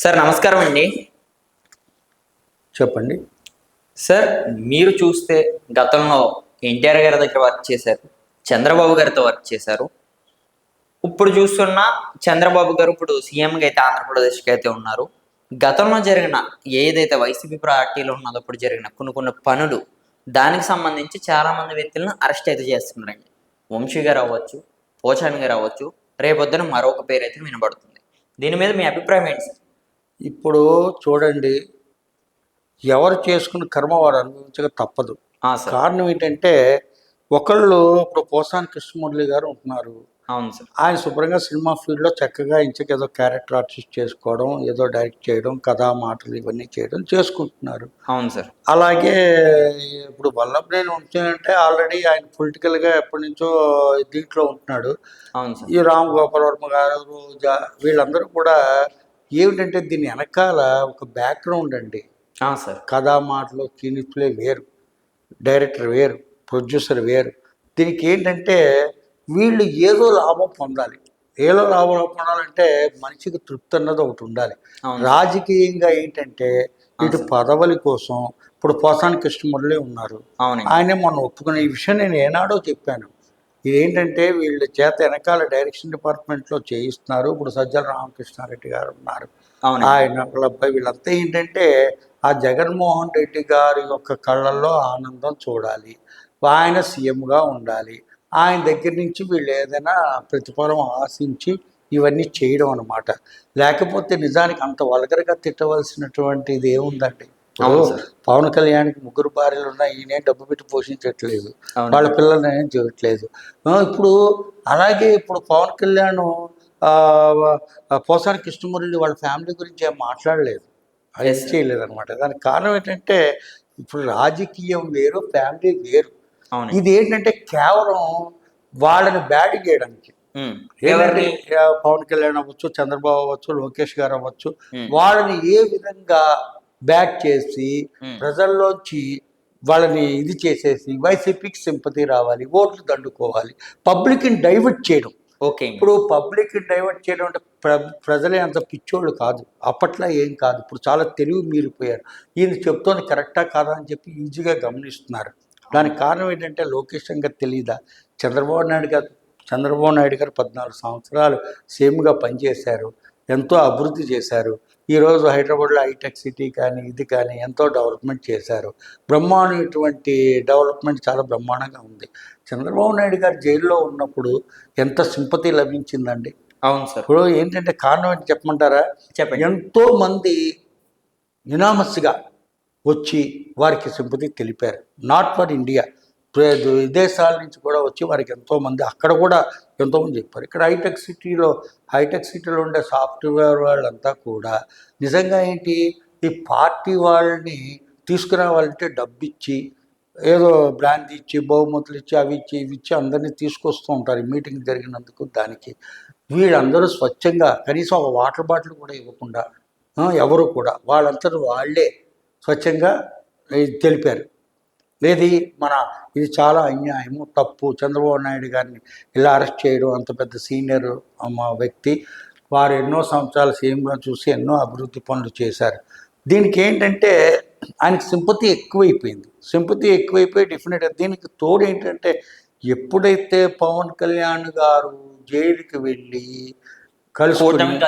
Sir నమస్కారం అండి. చెప్పండి. సార్ మీరు చూస్తే గతంలో ఎన్టీఆర్ గారి దగ్గర వర్క్ చేశారు చంద్రబాబు గారితో వర్క్ చేశారు. ఇప్పుడు చూస్తున్న చంద్రబాబు గారు ఇప్పుడు సీఎంగా అయితే ఆంధ్రప్రదేశ్కి అయితే ఉన్నారు. గతంలో జరిగిన ఏదైతే వైసీపీ పార్టీలో ఉన్నదో అప్పుడు జరిగిన కొన్ని కొన్ని పనులు దానికి సంబంధించి చాలా మంది వ్యక్తులను అరెస్ట్ అయితే చేస్తున్నారండి. వంశీ గారు అవ్వచ్చు పోచాని గారు అవ్వచ్చు రేపొద్దున మరొక పేరు అయితే వినబడుతుంది. దీని మీద మీ అభిప్రాయం ఏంటి సార్? ఇప్పుడు చూడండి ఎవరు చేసుకున్న కర్మ వారు అనుభవించక తప్పదు. కారణం ఏంటంటే ఒకళ్ళు ఇప్పుడు పోసాని కృష్ణమురళి గారు ఉంటున్నారు. అవును సార్. ఆయన శుభ్రంగా సినిమా ఫీల్డ్లో చక్కగా ఇంచక ఏదో క్యారెక్టర్ ఆర్టిస్ట్ చేసుకోవడం ఏదో డైరెక్ట్ చేయడం కథా మాటలు ఇవన్నీ చేయడం చేసుకుంటున్నారు. అవును సార్. అలాగే ఇప్పుడు వల్లభనేని ఉంచానంటే ఆల్రెడీ ఆయన పొలిటికల్గా ఎప్పటి నుంచో దీంట్లో ఉంటున్నాడు. అవును సార్. ఈ రామ్ గోపాల్ వర్మ గారు వీళ్ళందరూ కూడా ఏమిటంటే దీని వెనకాల ఒక బ్యాక్గ్రౌండ్ అండి. సార్. కథా మాటలు స్క్రీన్ ప్లే వేరు. డైరెక్టర్ వేరు. ప్రొడ్యూసర్ వేరు. దీనికి ఏంటంటే వీళ్ళు ఏదో లాభం పొందాలి. ఏదో లాభం పొందాలంటే మనిషికి తృప్తి అన్నది ఒకటి ఉండాలి. రాజకీయంగా ఏంటంటే ఇటు పదవుల కోసం ఇప్పుడు పోసాని కృష్ణమురళి ఉన్నారు. ఆయనే మొన్న ఒప్పుకున్న ఈ విషయం నేను ఏనాడో చెప్పాను. ఇదేంటంటే వీళ్ళ చేత వెనకాల డైరెక్షన్ డిపార్ట్మెంట్లో చేయిస్తున్నారు. ఇప్పుడు సజ్జల రామకృష్ణారెడ్డి గారు ఉన్నారు. ఆయన అబ్బాయి వీళ్ళంతా ఏంటంటే ఆ జగన్మోహన్ రెడ్డి గారి యొక్క కళ్ళల్లో ఆనందం చూడాలి. ఆయన సీఎంగా ఉండాలి. ఆయన దగ్గర నుంచి వీళ్ళు ఏదైనా ప్రతిఫలం ఆశించి ఇవన్నీ చేయడం అన్నమాట. లేకపోతే నిజానికి అంత వల్గరగా తిట్టవలసినటువంటిది ఏముందండి? ఇప్పుడు. పవన్ కళ్యాణ్కి ముగ్గురు భార్యలు ఉన్నా ఈయనే డబ్బు పెట్టి పోషించట్లేదు. వాళ్ళ పిల్లల్ని ఏం చేయట్లేదు. ఇప్పుడు అలాగే ఇప్పుడు పవన్ కళ్యాణ్ పోసాని కృష్ణమురళి వాళ్ళ ఫ్యామిలీ గురించి ఏం మాట్లాడలేదు. sir. చేయలేదు అనమాట దానికి కారణం ఏంటంటే ఇప్పుడు రాజకీయం వేరు ఫ్యామిలీ వేరు. ఇది ఏంటంటే కేవలం వాళ్ళని బ్యాడ్ చేయడానికి. ఎవరిని? పవన్ కళ్యాణ్ అవ్వచ్చు చంద్రబాబు అవ్వచ్చు లోకేష్ గారు అవ్వచ్చు. వాళ్ళని ఏ విధంగా బ్యాక్ చేసి. ప్రజల్లోంచి వాళ్ళని ఇది చేసేసి వైసీపీకి సింపతి రావాలి ఓట్లు దండుకోవాలి పబ్లిక్ని డైవర్ట్ చేయడం. ఓకే. ఇప్పుడు పబ్లిక్ డైవర్ట్ చేయడం అంటే ప్ర ప్రజలే అంత పిచ్చోళ్ళు కాదు. అప్పట్లో ఏం కాదు. ఇప్పుడు చాలా తెలివి మీరిపోయారు. ఈయన చెప్తోంది కరెక్టా కాదా అని చెప్పి ఈజీగా గమనిస్తున్నారు. దానికి కారణం ఏంటంటే లోకేష్ గారు తెలియదా చంద్రబాబు నాయుడు గారు చంద్రబాబు నాయుడు గారు పద్నాలుగు సంవత్సరాలు సేమ్గా పనిచేశారు. ఎంతో అభివృద్ధి చేశారు. ఈరోజు హైదరాబాద్లో హైటెక్ సిటీ కానీ ఇది కానీ ఎంతో డెవలప్మెంట్ చేశారు. బ్రహ్మాండమైనటువంటి డెవలప్మెంట్ చాలా బ్రహ్మాండంగా ఉంది. చంద్రబాబు నాయుడు గారు జైల్లో ఉన్నప్పుడు ఎంత సింపతి లభించిందండి? అవును సార్. ఇప్పుడు ఏంటంటే కారణం ఏంటి చెప్పమంటారా? చెప్పండి. ఎంతో మంది యునామస్గా వచ్చి వారికి సింపతి తెలిపారు. Not for India. విదేశాల నుంచి కూడా వచ్చి వారికి ఎంతోమంది అక్కడ కూడా ఎంతోమంది చెప్పారు. ఇక్కడ హైటెక్ సిటీలో హైటెక్ సిటీలో ఉండే సాఫ్ట్వేర్ వాళ్ళంతా కూడా నిజంగా ఏంటి? ఈ పార్టీ వాళ్ళని తీసుకురావాలంటే డబ్బు ఇచ్చి ఏదో బ్రాండ్ ఇచ్చి బహుమతులు ఇచ్చి అవి ఇచ్చి ఇవి ఇచ్చి అందరినీ తీసుకొస్తూ ఉంటారు ఈ మీటింగ్ జరిగినందుకు దానికి. వీళ్ళందరూ స్వచ్ఛంగా కనీసం ఒక వాటర్ బాటిల్ కూడా ఇవ్వకుండా ఎవరు కూడా వాళ్ళందరూ వాళ్ళే స్వచ్ఛంగా తెలిపారు. ఏది మన ఇది చాలా అన్యాయము తప్పు. చంద్రబాబు నాయుడు గారిని ఇలా అరెస్ట్ చేయడం అంత పెద్ద సీనియర్ మా వ్యక్తి. వారు ఎన్నో సంవత్సరాలు సీఎంగా చూసి ఎన్నో అభివృద్ధి పనులు చేశారు. దీనికి ఏంటంటే ఆయనకి సింపతి ఎక్కువైపోయింది. సింపతి ఎక్కువైపోయి డెఫినెట్గా దీనికి తోడు ఏంటంటే ఎప్పుడైతే పవన్ కళ్యాణ్ గారు జైలుకి వెళ్ళి కలుసుకుని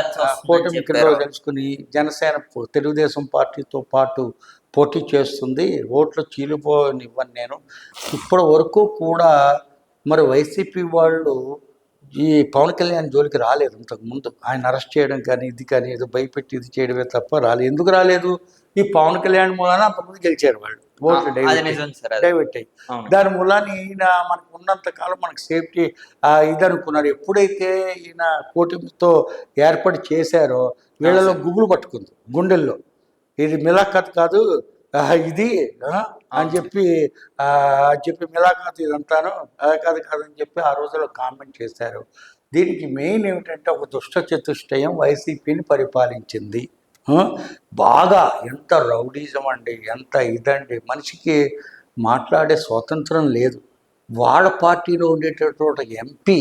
కూటమి. కలుసుకుని జనసేన తెలుగుదేశం పార్టీతో పాటు పోటీ చేస్తుంది. ఓట్లు చీలిపోనివ్వను నేను. ఇప్పటి వరకు కూడా మరి వైసీపీ వాళ్ళు ఈ పవన్ కళ్యాణ్ జోలికి రాలేదు ఇంతకు ముందు ఆయన అరెస్ట్ చేయడం కానీ ఇది కానీ ఏదో భయపెట్టి ఇది చేయడమే తప్ప రాలేదు. ఎందుకు రాలేదు? ఈ పవన్ కళ్యాణ్ మూలాన అంతమంది గెలిచారు వాళ్ళు. ఓట్లు డైవర్ట్ అయ్యి దాని మూలాన్ని ఈయన మనకు ఉన్నంత కాలం మనకు సేఫ్టీ ఇది అనుకున్నారు ఎప్పుడైతే ఈయన కూటమితో ఏర్పాటు చేశారో వీళ్ళలో గుబులు పట్టుకుంది గుండెల్లో. ఇది మిలాఖత్ కాదు ఇది అని చెప్పి అని చెప్పి మిలాఖత్ ఇదంతాను కాదు కాదని చెప్పి ఆ రోజుల్లో కామెంట్ చేశారు. దీనికి మెయిన్ ఏమిటంటే ఒక దుష్ట చతుష్టయం వైసీపీని పరిపాలించింది. బాగా ఎంత రౌడీజం అండి ఎంత ఇదండి. మనిషికి మాట్లాడే స్వాతంత్రం లేదు. వాళ్ళ పార్టీలో ఉండేటటువంటి ఎంపీ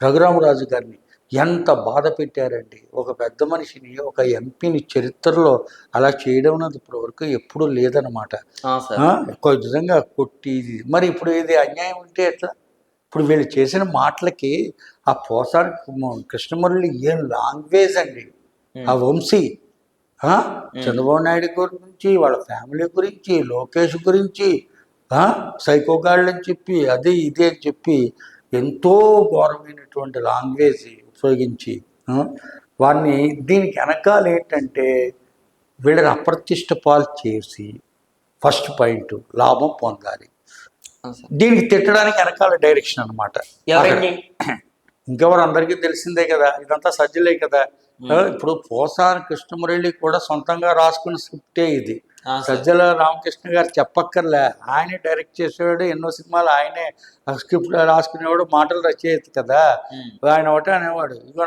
రఘురామరాజు గారిని ఎంత బాధ పెట్టారండి. ఒక పెద్ద మనిషిని ఒక ఎంపీని చరిత్రలో అలా చేయడం అనేది ఇప్పటివరకు ఎప్పుడూ లేదనమాట ఒక విధంగా కొట్టి మరి ఇప్పుడు ఇది అన్యాయం ఉంటే ఎట్లా? ఇప్పుడు వీళ్ళు చేసిన మాటలకి ఆ పోసాని కృష్ణమురళి ఏం లాంగ్వేజ్ అండి. ఆ వంశీ. చంద్రబాబు నాయుడు గురించి వాళ్ళ ఫ్యామిలీ గురించి లోకేష్ గురించి ఆ, సైకో గాళ్ళు అని చెప్పి అది ఇది అని చెప్పి ఎంతో ఘోరమైనటువంటి లాంగ్వేజ్. ఉపయోగించి ఆ, వారిని దీనికి వెనకాల ఏంటంటే వీళ్ళని అప్రతిష్ట పాలు చేసి ఫస్ట్ పాయింట్ లాభం పొందాలి. దీనికి తిట్టడానికి వెనకాల డైరెక్షన్ అనమాట ఇంకెవరు అందరికీ తెలిసిందే కదా ఇదంతా సజ్జలే కదా. ఇప్పుడు పోసాని కృష్ణమురళి కూడా సొంతంగా రాసుకున్న స్క్రిప్టే ఇది. సజ్జల రామకృష్ణ గారు చెప్పక్కర్లే. ఆయనే డైరెక్ట్ చేసేవాడు ఎన్నో సినిమాలు ఆయనే స్క్రిప్ట్ రాసుకునేవాడు మాటలు రచయిత కదా. ఆయన ఒకటే అనేవాడు ఇదిగో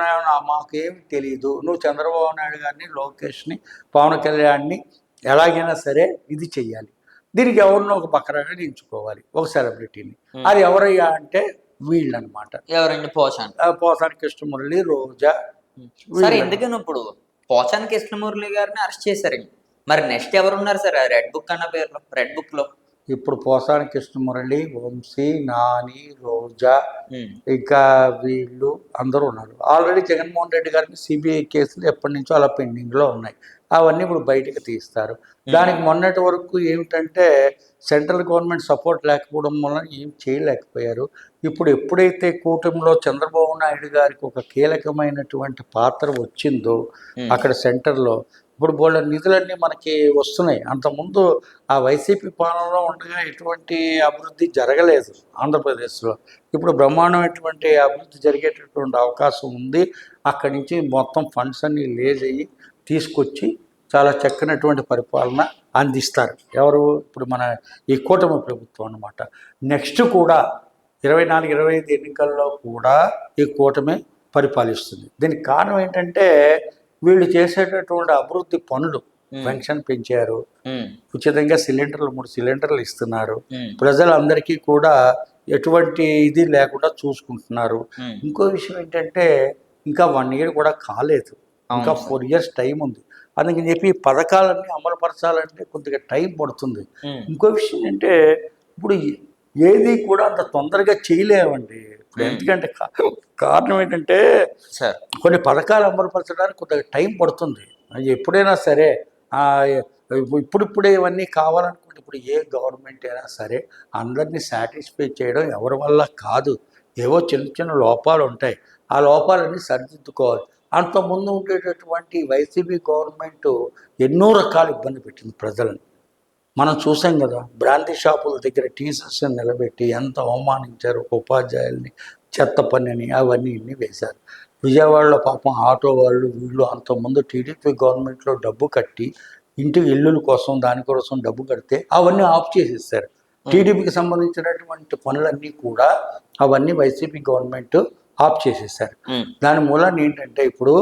మాకేమి తెలియదు నువ్వు చంద్రబాబు నాయుడు గారిని లోకేష్ని పవన్ కళ్యాణ్ని ఎలాగైనా సరే ఇది చెయ్యాలి. దీనికి ఎవరినో ఒక బకరాగా ఎంచుకోవాలి ఒక సెలబ్రిటీని. అది ఎవరయ్యా అంటే వీళ్ళు అనమాట ఎవరండి? పోచాన్. పోసాని కృష్ణమురళి రోజా. సార్ ఎందుకని ఇప్పుడు పోచాన్ కృష్ణమూర్తి గారిని అరెస్ట్ చేశారండి? మరి నెక్స్ట్ ఎవరు ఉన్నారు సార్ రెడ్ బుక్ అన్న పేరులో రెడ్ బుక్లో ఇప్పుడు పోసాని కృష్ణమురళి వంశీ నాని రోజా ఇంకా వీళ్ళు అందరూ ఉన్నారు. ఆల్రెడీ జగన్మోహన్ రెడ్డి గారికి సిబిఐ కేసులు ఎప్పటి నుంచో అలా పెండింగ్లో ఉన్నాయి. అవన్నీ ఇప్పుడు బయటకు తీస్తారు. దానికి మొన్నటి వరకు ఏమిటంటే సెంట్రల్ గవర్నమెంట్ సపోర్ట్ లేకపోవడం వలన ఏం చేయలేకపోయారు. ఇప్పుడు ఎప్పుడైతే కూటమిలో చంద్రబాబు నాయుడు గారికి ఒక కీలకమైనటువంటి పాత్ర వచ్చిందో అక్కడ సెంటర్లో ఇప్పుడు బోళ్ళ నిధులన్నీ మనకి వస్తున్నాయి. అంతకుముందు ఆ వైసీపీ పాలనలో ఉండగా ఎటువంటి అభివృద్ధి జరగలేదు ఆంధ్రప్రదేశ్లో. ఇప్పుడు బ్రహ్మాండమైనటువంటి అభివృద్ధి జరిగేటటువంటి అవకాశం ఉంది. అక్కడి నుంచి మొత్తం ఫండ్స్ అన్ని లేజ్ అయ్యి తీసుకొచ్చి చాలా చక్కనటువంటి పరిపాలన అందిస్తారు. ఎవరు? ఇప్పుడు మన ఈ కూటమి ప్రభుత్వం అన్నమాట. నెక్స్ట్ కూడా ఇరవై నాలుగు ఇరవై ఐదు ఎన్నికల్లో కూడా ఈ కూటమి పరిపాలిస్తుంది. దీనికి కారణం ఏంటంటే వీళ్ళు చేసేటటువంటి అభివృద్ధి పనులు పెన్షన్ పెంచారు. ఉచితంగా సిలిండర్లు మూడు సిలిండర్లు ఇస్తున్నారు. ప్రజలందరికీ కూడా ఎటువంటి ఇది లేకుండా చూసుకుంటున్నారు. ఇంకో విషయం ఏంటంటే ఇంకా వన్ ఇయర్ కూడా కాలేదు. ఇంకా ఫోర్ ఇయర్స్ టైం ఉంది. అందుకని చెప్పి ఈ పథకాలన్నీ అమలుపరచాలంటే కొద్దిగా టైం పడుతుంది. ఇంకో విషయం ఏంటంటే ఇప్పుడు ఏది కూడా అంత తొందరగా చేయలేమండి. ఇప్పుడు. ఎందుకంటే కారణం ఏంటంటే సార్. కొన్ని పథకాలు అమలుపరచడానికి కొద్దిగా టైం పడుతుంది. ఎప్పుడైనా సరే ఇప్పుడిప్పుడే ఇవన్నీ కావాలనుకుంటే ఇప్పుడు ఏ గవర్నమెంట్ అయినా సరే అందరినీ సాటిస్ఫై చేయడం ఎవరి వల్ల కాదు. ఏవో చిన్న చిన్న లోపాలు ఉంటాయి. ఆ లోపాలన్నీ సరిదిద్దుకోవాలి. అంత ముందు ఉండేటటువంటి వైసీపీ గవర్నమెంట్ ఎన్నో రకాల ఇబ్బంది పెట్టింది ప్రజలను. మనం చూసాం కదా బ్రాంతి షాపుల దగ్గర టీచర్స్ నిలబెట్టి ఎంత అవమానించారు ఉపాధ్యాయుల్ని చెత్త పనిని అవన్నీ ఇన్ని వేశారు. విజయవాడలో పాపం ఆటో వాళ్ళు వీళ్ళు అంతకుముందు టీడీపీ గవర్నమెంట్లో డబ్బు కట్టి ఇంటి ఇల్లుల కోసం దానికోసం డబ్బు కడితే అవన్నీ ఆఫ్ చేసేసారు టీడీపీకి సంబంధించినటువంటి పనులన్నీ కూడా అవన్నీ వైసీపీ గవర్నమెంట్ ఆఫ్ చేసేసారు దాని మూలాన్ని ఏంటంటే ఇప్పుడు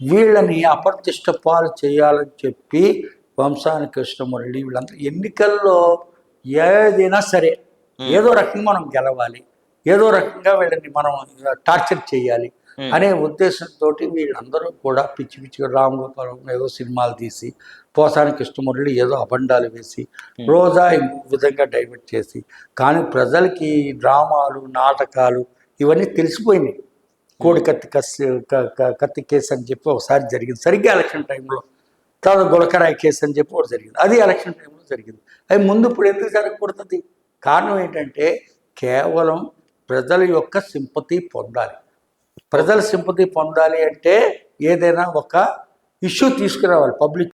వీళ్ళని అప్రతిష్ట పాలు చేయాలని చెప్పి వంశాని కృష్ణమురళి వీళ్ళంతా ఎన్నికల్లో ఏదైనా సరే ఏదో రకంగా మనం గెలవాలి ఏదో రకంగా వీళ్ళని మనం టార్చర్ చేయాలి అనే ఉద్దేశంతో వీళ్ళందరూ కూడా పిచ్చి పిచ్చిగా రామ్ గోపాలం ఏదో సినిమాలు తీసి పోసాని కృష్ణమురళి ఏదో అబండాలు వేసి రోజా విధంగా డైవర్ట్ చేసి కానీ ప్రజలకి డ్రామాలు నాటకాలు ఇవన్నీ తెలిసిపోయినాయి. కోడి కత్తి కత్తి కేసు అని చెప్పి ఒకసారి జరిగింది. సరిగ్గా ఎలక్షన్ టైంలో తర్వాత గులకరాయి కేసు అని చెప్పి ఒకటి జరిగింది. అది ఎలక్షన్ టైంలో జరిగింది. అది ముందు ఇప్పుడు ఎందుకు జరగకూడదు కారణం ఏంటంటే కేవలం ప్రజల యొక్క సింపతి పొందాలి. ప్రజల సింపతి పొందాలి అంటే ఏదైనా ఒక ఇష్యూ తీసుకురావాలి పబ్లిక్